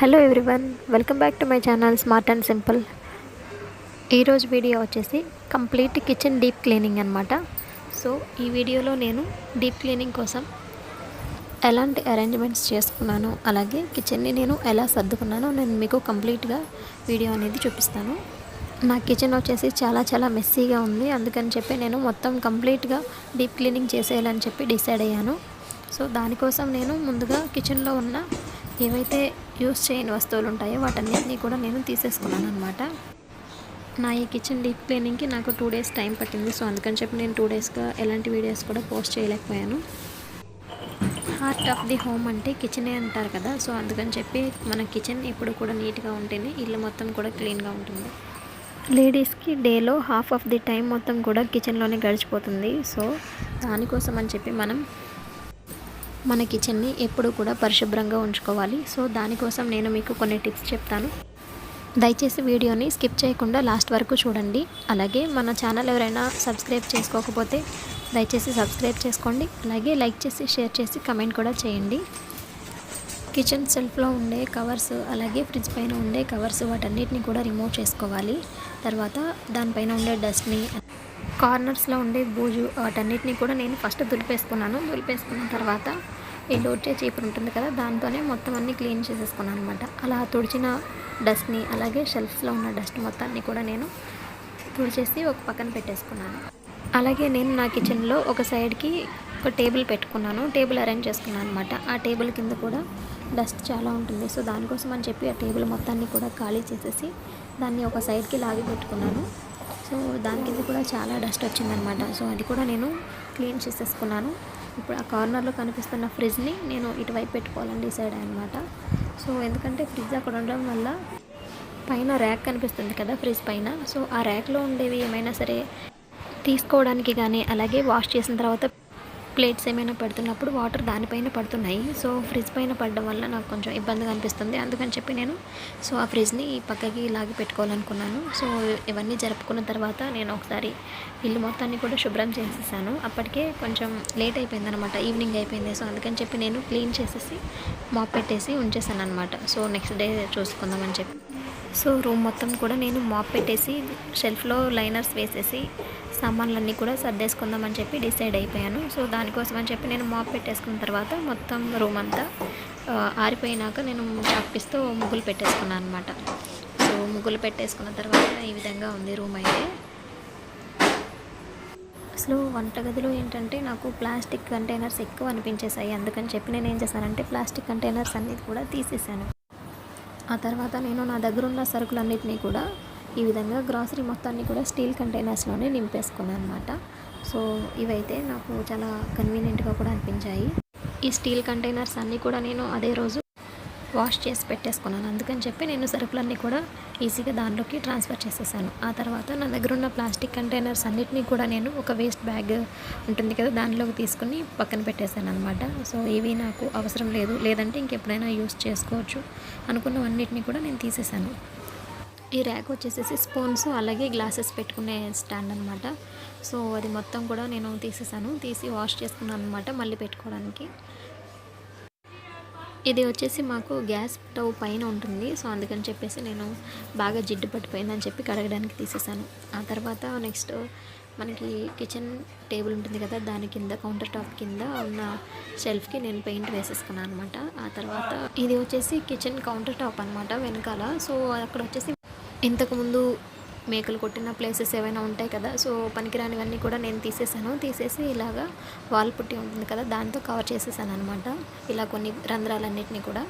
Hello everyone welcome back to my channel smart and simple ఈరోజు video వచ్చేసి complete kitchen deep cleaning అనమాట so ఈ వీడియోలో నేను డీప్ క్లీనింగ్ కోసం ఎలాంటి అరేంజ్మెంట్స్ చేసుకున్నాను అలాగే కిచెన్ని నేను ఎలా సర్దుకున్నానో నేను మీకు కంప్లీట్గా వీడియో అనేది చూపిస్తాను నా కిచెన్ వచ్చేసి చాలా చాలా మెస్సీగా ఉంది అందుకని చెప్పి నేను మొత్తం కంప్లీట్గా డీప్ క్లీనింగ్ చేసేయాలని చెప్పి డిసైడ్ అయ్యాను సో దానికోసం నేను ముందుగా కిచెన్లో ఉన్న ఏవైతే యూస్ చేయని వస్తువులు ఉంటాయో వాటన్నింటినీ కూడా నేను తీసేసుకున్నాను అనమాట నా ఈ కిచెన్ డీప్ క్లీనింగ్కి నాకు టూ డేస్ టైం పట్టింది సో అందుకని చెప్పి నేను టూ డేస్గా ఎలాంటి వీడియోస్ కూడా పోస్ట్ చేయలేకపోయాను హార్ట్ ఆఫ్ ది హోమ్ అంటే కిచెనే అంటారు కదా సో అందుకని చెప్పి మన కిచెన్ ఎప్పుడు కూడా నీట్గా ఉంటేనే ఇల్లు మొత్తం కూడా క్లీన్గా ఉంటుంది లేడీస్కి డేలో హాఫ్ ఆఫ్ ది టైం మొత్తం కూడా కిచెన్లోనే గడిచిపోతుంది సో దానికోసం అని చెప్పి మనం మన కిచెన్ని ఎప్పుడూ కూడా పరిశుభ్రంగా ఉంచుకోవాలి సో దానికోసం నేను మీకు కొన్ని టిప్స్ చెప్తాను దయచేసి వీడియోని స్కిప్ చేయకుండా లాస్ట్ వరకు చూడండి అలాగే మన ఛానల్ ఎవరైనా సబ్స్క్రైబ్ చేసుకోకపోతే దయచేసి సబ్స్క్రైబ్ చేసుకోండి అలాగే లైక్ చేసి షేర్ చేసి కమెంట్ కూడా చేయండి కిచెన్ సెల్ఫ్లో ఉండే కవర్స్ అలాగే ఫ్రిడ్జ్ పైన ఉండే కవర్స్ వాటన్నిటిని కూడా రిమూవ్ చేసుకోవాలి తర్వాత దానిపైన ఉండే డస్ట్ని కార్నర్స్లో ఉండే బూజు వాటన్నిటిని కూడా నేను ఫస్ట్ దులిపేసుకున్నాను దులిపేసుకున్న తర్వాత ఈ లోటే చీపురు ఉంటుంది కదా దాంతోనే మొత్తం అన్నీ క్లీన్ చేసేసుకున్నాను అనమాట అలా తుడిచిన డస్ట్ని అలాగే షెల్ఫ్స్లో ఉన్న డస్ట్ మొత్తాన్ని కూడా నేను తుడిచేసి ఒక పక్కన పెట్టేసుకున్నాను అలాగే నేను నా కిచెన్లో ఒక సైడ్కి ఒక టేబుల్ పెట్టుకున్నాను టేబుల్ అరేంజ్ చేసుకున్నాను అనమాట ఆ టేబుల్ కింద కూడా డస్ట్ చాలా ఉంటుంది సో దానికోసం అని చెప్పి ఆ టేబుల్ మొత్తాన్ని కూడా ఖాళీ చేసేసి దాన్ని ఒక సైడ్కి లాగి పెట్టుకున్నాను సో దాని కింద కూడా చాలా డస్ట్ వచ్చిందనమాట సో అది కూడా నేను క్లీన్ చేసేసుకున్నాను ఇప్పుడు ఆ కార్నర్లో కనిపిస్తున్న ఫ్రిడ్జ్ని నేను ఇటువైపు పెట్టుకోవాలని డిసైడ్ అనమాట సో ఎందుకంటే ఫ్రిడ్జ్ అక్కడ ఉండడం వల్ల పైన ర్యాక్ కనిపిస్తుంది కదా ఫ్రిడ్జ్ పైన సో ఆ ర్యాక్లో ఉండేవి ఏమైనా సరే తీసుకోవడానికి కానీ అలాగే వాష్ చేసిన తర్వాత ప్లేట్స్ ఏమైనా పెడుతున్నప్పుడు వాటర్ దానిపైన పడుతున్నాయి సో ఫ్రిడ్జ్ పైన పడడం వల్ల నాకు కొంచెం ఇబ్బందిగా అనిపిస్తుంది అందుకని చెప్పి నేను సో ఆ ఫ్రిడ్జ్ని పక్కకి లాగి పెట్టుకోవాలనుకున్నాను సో ఇవన్నీ జరుపుకున్న తర్వాత నేను ఒకసారి ఇల్లు మొత్తాన్ని కూడా శుభ్రం చేసేసాను అప్పటికే కొంచెం లేట్ అయిపోయింది అనమాట ఈవినింగ్ అయిపోయింది సో అందుకని చెప్పి నేను క్లీన్ చేసేసి మాప్ పెట్టేసి ఉంచేసాను అనమాట సో నెక్స్ట్ డే చూసుకుందామని చెప్పి సో రూమ్ మొత్తం కూడా నేను మాప్ పెట్టేసి షెల్ఫ్లో లైనర్స్ వేసేసి సామాన్లన్నీ కూడా సర్దేసుకుందామని చెప్పి డిసైడ్ అయిపోయాను సో దానికోసం అని చెప్పి నేను మాప్ పెట్టేసుకున్న తర్వాత మొత్తం రూమ్ అంతా ఆరిపోయినాక నేను తప్పిస్తూ ముగ్గులు పెట్టేసుకున్నాను అనమాట సో ముగ్గులు పెట్టేసుకున్న తర్వాత ఈ విధంగా ఉంది రూమ్ అయితే అసలు వంటగదిలో ఏంటంటే నాకు ప్లాస్టిక్ కంటైనర్స్ ఎక్కువ అనిపించేసాయి అందుకని చెప్పి నేను ఏం చేశానంటే ప్లాస్టిక్ కంటైనర్స్ అన్నీ కూడా తీసేసాను ఆ తర్వాత నేను నా దగ్గర ఉన్న సరుకులన్నింటినీ కూడా ఈ విధంగా గ్రాసరీ మొత్తాన్ని కూడా స్టీల్ కంటైనర్స్లోనే నింపేసుకున్నాను అనమాట సో ఇవైతే నాకు చాలా కన్వీనియంట్గా కూడా అనిపించాయి ఈ స్టీల్ కంటైనర్స్ అన్నీ కూడా నేను అదే రోజు వాష్ చేసి పెట్టేసుకున్నాను అందుకని చెప్పి నేను సరుకులన్నీ కూడా ఈజీగా దానిలోకి ట్రాన్స్ఫర్ చేసేసాను ఆ తర్వాత నా దగ్గర ఉన్న ప్లాస్టిక్ కంటైనర్స్ అన్నిటినీ కూడా నేను ఒక వేస్ట్ బ్యాగ్ ఉంటుంది కదా దానిలోకి తీసుకుని పక్కన పెట్టేశాను అనమాట సో ఇవి నాకు అవసరం లేదు లేదంటే ఇంకెప్పుడైనా యూస్ చేసుకోవచ్చు అనుకున్నవన్నిటిని కూడా నేను తీసేశాను ఈ ర్యాక్ వచ్చేసేసి స్పూన్స్ అలాగే గ్లాసెస్ పెట్టుకునే స్టాండ్ అనమాట సో అది మొత్తం కూడా నేను తీసేసాను తీసి వాష్ చేసుకున్నాను అనమాట మళ్ళీ పెట్టుకోవడానికి ఇది వచ్చేసి మాకు గ్యాస్ స్టవ్ పైన ఉంటుంది సో అందుకని చెప్పేసి నేను బాగా జిడ్డు పట్టిపోయిందని చెప్పి కడగడానికి తీసేసాను ఆ తర్వాత నెక్స్ట్ మనకి కిచెన్ టేబుల్ ఉంటుంది కదా దాని కింద కౌంటర్ టాప్ కింద ఉన్న షెల్ఫ్కి నేను పెయింట్ వేసేసుకున్నాను అనమాట ఆ తర్వాత ఇది వచ్చేసి కిచెన్ కౌంటర్ టాప్ అనమాట వెనకాల సో అక్కడ వచ్చేసి ఇంతకుముందు మేకలు కొట్టిన ప్లేసెస్ ఏవైనా ఉంటాయి కదా సో పనికిరానివన్నీ కూడా నేను తీసేసాను తీసేసి ఇలాగా వాల్ పుట్టి ఉంటుంది కదా దాంతో కవర్ చేసేసాను అనమాట ఇలా కొన్ని రంధ్రాలన్నింటినీ కూడా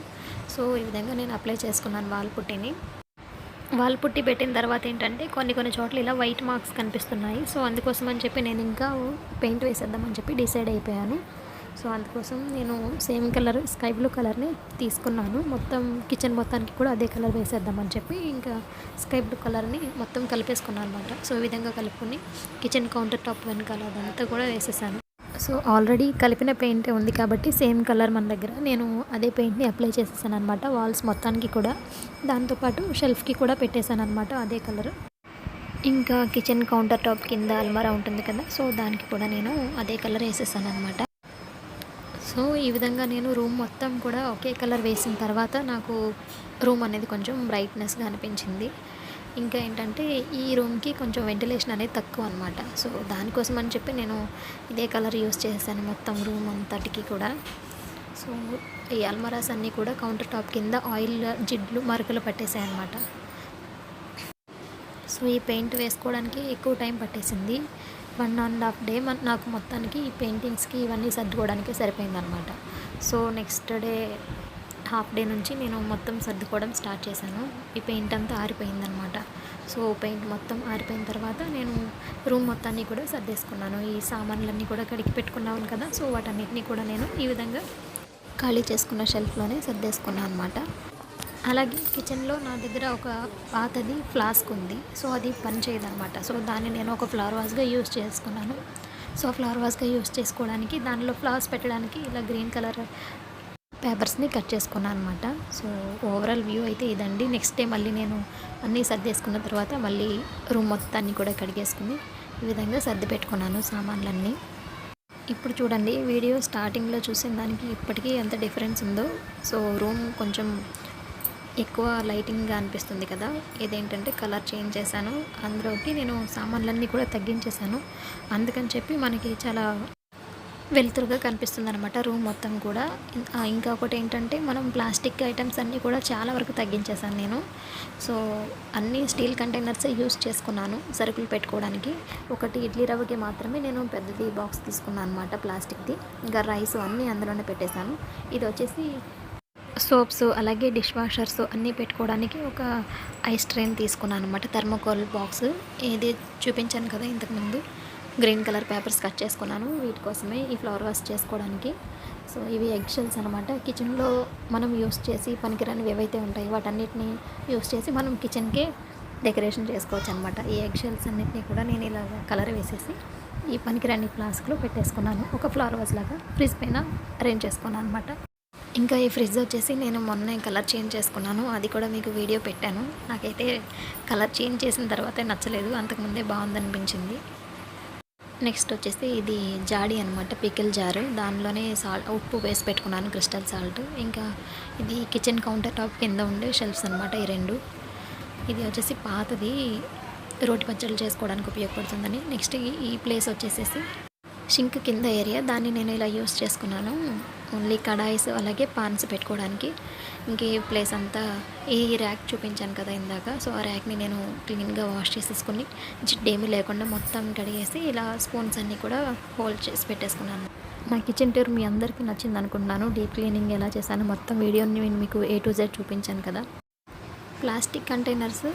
సో ఈ విధంగా నేను అప్లై చేసుకున్నాను వాల్ పుట్టిని వాల్ పుట్టి పెట్టిన తర్వాత ఏంటంటే కొన్ని కొన్ని చోట్ల ఇలా వైట్ మార్క్స్ కనిపిస్తున్నాయి సో అందుకోసం అని చెప్పి నేను ఇంకా పెయింట్ వేసేద్దామని చెప్పి డిసైడ్ అయిపోయాను సో అందుకోసం నేను సేమ్ కలర్ స్కై బ్లూ కలర్ని తీసుకున్నాను మొత్తం కిచెన్ మొత్తానికి కూడా అదే కలర్ వేసేద్దామని చెప్పి ఇంకా స్కై బ్లూ కలర్ని మొత్తం కలిపేసుకున్నాను అనమాట సో ఈ విధంగా కలుపుకొని కిచెన్ కౌంటర్ టాప్ వెనకాల అదంతా కూడా వేసేసాను సో ఆల్రెడీ కలిపిన పెయింట్ ఉంది కాబట్టి సేమ్ కలర్ మన దగ్గర నేను అదే పెయింట్ని అప్లై చేసేసాను అనమాట వాల్స్ మొత్తానికి కూడా దాంతోపాటు షెల్ఫ్కి కూడా పెట్టేశాను అనమాట అదే కలర్ ఇంకా కిచెన్ కౌంటర్ టాప్ కింద అల్మరా ఉంటుంది కదా సో దానికి కూడా నేను అదే కలర్ వేసేసాను అనమాట సో ఈ విధంగా నేను రూమ్ మొత్తం కూడా ఒకే కలర్ వేసిన తర్వాత నాకు రూమ్ అనేది కొంచెం బ్రైట్నెస్గా అనిపించింది ఇంకా ఏంటంటే ఈ రూమ్కి కొంచెం వెంటిలేషన్ అనేది తక్కువ అనమాట సో దానికోసం అని చెప్పి నేను ఇదే కలర్ యూస్ చేశాను మొత్తం రూమ్ అంతటికి కూడా సో ఈ అల్మరాస్ అన్నీ కూడా కౌంటర్ టాప్ కింద ఆయిల్ జిడ్లు మరకలు పట్టేశాయి అనమాట సో ఈ పెయింట్ వేసుకోవడానికి ఎక్కువ టైం పట్టేసింది వన్ అండ్ హాఫ్ డే మన నాకు మొత్తానికి ఈ పెయింటింగ్స్కి ఇవన్నీ సర్దుకోవడానికి సరిపోయిందనమాట so next day half day నుంచి నేను మొత్తం సర్దుకోవడం స్టార్ట్ చేశాను ఈ పెయింట్ అంతా ఆరిపోయిందనమాట సో పెయింట్ మొత్తం ఆరిపోయిన తర్వాత నేను రూమ్ మొత్తాన్ని కూడా సర్దేసుకున్నాను ఈ సామాన్లన్నీ కూడా కడిగి పెట్టుకున్నాను కదా సో వాటన్నిటిని కూడా నేను ఈ విధంగా ఖాళీ చేసుకున్న షెల్ఫ్లోనే సర్దేసుకున్నాను అనమాట అలాగే కిచెన్లో నా దగ్గర ఒక పాతది ఫ్లాస్క్ ఉంది సో అది అనమాట సో దాన్ని నేను ఒక ఫ్లవర్ వాష్గా యూస్ చేసుకున్నాను సో ఫ్లవర్ వాష్గా యూస్ చేసుకోవడానికి దానిలో ఫ్లవర్స్ పెట్టడానికి ఇలా గ్రీన్ కలర్ పేపర్స్ని కట్ చేసుకున్నాను అనమాట సో ఓవరాల్ వ్యూ అయితే ఇదండి నెక్స్ట్ డే మళ్ళీ నేను అన్నీ సర్దేసుకున్న తర్వాత మళ్ళీ రూమ్ మొత్తాన్ని కూడా కడిగేసుకుని ఈ విధంగా సర్ది పెట్టుకున్నాను సామాన్లన్నీ ఇప్పుడు చూడండి వీడియో స్టార్టింగ్లో చూసిన దానికి ఇప్పటికీ ఎంత డిఫరెన్స్ ఉందో సో రూమ్ కొంచెం ఎక్కువ లైటింగ్గా అనిపిస్తుంది కదా ఏదేంటంటే కలర్ చేంజ్ చేశాను అందులోకి నేను సామాన్లన్నీ కూడా తగ్గించేశాను అందుకని చెప్పి మనకి చాలా వెలుతురుగా కనిపిస్తుంది అనమాట రూమ్ మొత్తం కూడా ఇంకా ఒకటి ఏంటంటే మనం ప్లాస్టిక్ ఐటమ్స్ అన్నీ కూడా చాలా వరకు తగ్గించేశాను నేను సో అన్నీ స్టీల్ కంటైనర్స్ యూస్ చేసుకున్నాను సరుకులు పెట్టుకోవడానికి ఒకటి ఇడ్లీ రవ్వకి మాత్రమే నేను పెద్దది బాక్స్ తీసుకున్నాను అనమాట ప్లాస్టిక్ది ఇంకా రైస్ అన్నీ అందులోనే పెట్టేశాను ఇది వచ్చేసి సోప్స్ అలాగే డిష్ వాషర్స్ అన్నీ పెట్టుకోవడానికి ఒక ఐస్ ట్రైన్ తీసుకున్నాను అనమాట థర్మోకోల్ బాక్స్ ఏది చూపించాను కదా ఇంతకుముందు గ్రీన్ కలర్ పేపర్స్ కట్ చేసుకున్నాను వీటి కోసమే ఈ ఫ్లవర్ వాష్ చేసుకోవడానికి సో ఇవి ఎగ్షెల్స్ అనమాట కిచెన్లో మనం యూస్ చేసి పనికిరాని ఏవైతే ఉంటాయి వాటన్నిటిని యూస్ చేసి మనం కిచెన్కే డెకరేషన్ చేసుకోవచ్చు అనమాట ఈ ఎగ్షెల్స్ అన్నిటినీ కూడా నేను ఇలా కలర్ వేసేసి ఈ పనికిరాని ఫ్లాస్క్లో పెట్టేసుకున్నాను ఒక ఫ్లవర్ వాజ్ లాగా ఫ్రిడ్జ్ పైన అరేంజ్ చేసుకున్నాను అనమాట ఇంకా ఈ ఫ్రిడ్జ్ వచ్చేసి నేను మొన్న కలర్ చేంజ్ చేసుకున్నాను అది కూడా మీకు వీడియో పెట్టాను నాకైతే కలర్ చేంజ్ చేసిన తర్వాతే నచ్చలేదు అంతకుముందే బాగుందనిపించింది నెక్స్ట్ వచ్చేసి ఇది జాడి అనమాట పికిల్ జారు దానిలోనే సాల్ట్ ఉప్పు వేసి పెట్టుకున్నాను క్రిస్టల్ సాల్ట్ ఇంకా ఇది కిచెన్ కౌంటర్ టాప్ కింద ఉండే షెల్ఫ్స్ అనమాట ఈ రెండు ఇది వచ్చేసి పాతది రోటి పచ్చళ్ళు చేసుకోవడానికి ఉపయోగపడుతుందని నెక్స్ట్ ఈ ప్లేస్ వచ్చేసేసి షింక్ కింద ఏరియా దాన్ని నేను ఇలా యూస్ చేసుకున్నాను ఓన్లీ కడాయిస్ అలాగే పాన్స్ పెట్టుకోవడానికి ఇంకే ప్లేస్ అంతా ఈ ర్యాక్ చూపించాను కదా ఇందాక సో ఆ ర్యాక్ని నేను క్లీన్గా వాష్ చేసేసుకుని జిడ్డేమీ లేకుండా మొత్తం కడిగేసి ఇలా స్పూన్స్ అన్నీ కూడా హోల్డ్ చేసి పెట్టేసుకున్నాను నా కిచెన్ టూర్ మీ అందరికీ నచ్చింది అనుకుంటున్నాను డీప్ క్లీనింగ్ ఎలా చేశాను మొత్తం వీడియోని నేను మీకు ఏ టు జెడ్ చూపించాను కదా plastic containers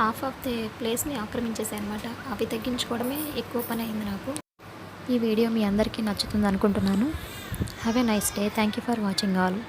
half of the ప్లేస్ని ఆక్రమించేసాయి అనమాట అవి తగ్గించుకోవడమే ఎక్కువ పని అయింది నాకు ఈ వీడియో మీ అందరికీ నచ్చుతుంది అనుకుంటున్నాను Have a nice day. Thank you for watching all.